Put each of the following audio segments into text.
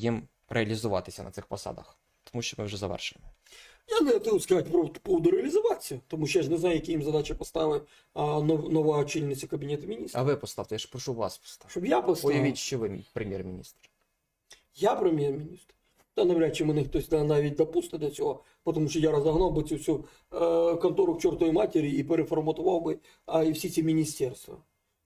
їм реалізуватися на цих посадах? Тому що ми вже завершуємо. Я не хотів сказати про поводу реалізації, тому що я ж не знаю, які їм задачі поставить нова очільниця Кабінету міністрів. А ви поставте, я ж прошу вас поставити. Щоб я поставив, Уявіть, що ви прем'єр-міністр. я прем'єр-міністр. Та навряд чи мене хтось навіть допустить до цього, тому що я розогнав би цю всю е, контору к чортовій матері і переформатував би а, і всі ці міністерства.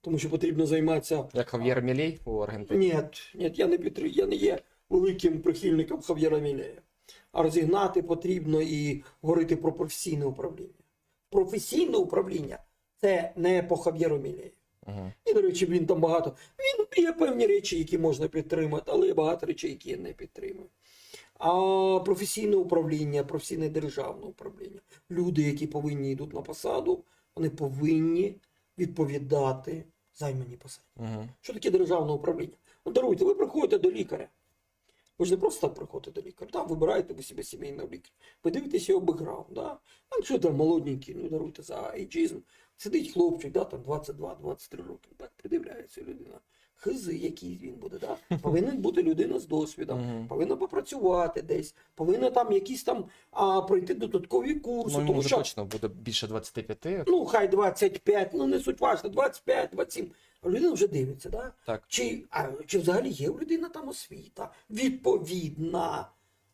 Тому що потрібно займатися Як Хав'єр Мілей у Аргентині. Ні, ні, я не підтримую, я не є великим прихильником Хав'єра Мілея. А розігнати потрібно і говорити про професійне управління. Професійне управління це не по Хав'єру Мілею. Угу. І, до речі, він там багато. Він є певні речі, які можна підтримати, але є багато речей, які я не підтримую. А професійне управління, професійне державне управління. Люди, які повинні йдуть на посаду, вони повинні відповідати займаній посаді. Угу. Що таке державне управління? Ну, даруйте, ви приходите до лікаря. Ви ж не просто так приходите до лікаря, там вибираєте ви себе сімейного лікаря. Ви дивитеся його бекграунд, да? А якщо там молоденький, ну даруйте за айджизм, сидить хлопчик, да, там 22-23 роки, так придивляється людина. Хизи, який він буде, да? повинен бути людина з досвідом, Мгм. повинна попрацювати десь, повинна там якісь там а, пройти додаткові курси, Ну, тому що точно буде більше 25. ну хай 25, ну не суть важно, 25, 27. Людина вже дивиться, да? Так. Чи, а, чи взагалі є у людини там освіта? Відповідна.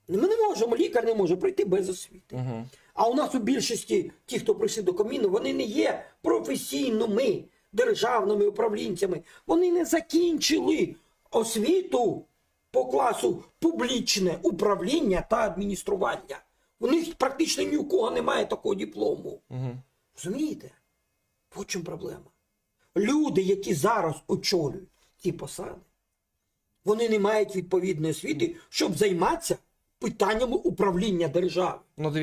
Ну, Ми не можемо, лікар не може пройти без освіти. Угу. А у нас у більшості ті, хто прийшли до коміну, вони не є професійними державними управлінцями. Вони не закінчили освіту по класу публічне управління та адміністрування. У них практично ні у кого немає такого диплому. Угу. Розумієте? В чому проблема? Люди, які зараз очолюють ці посади, вони не мають відповідної освіти, щоб займатися питаннями управління держави. Ну,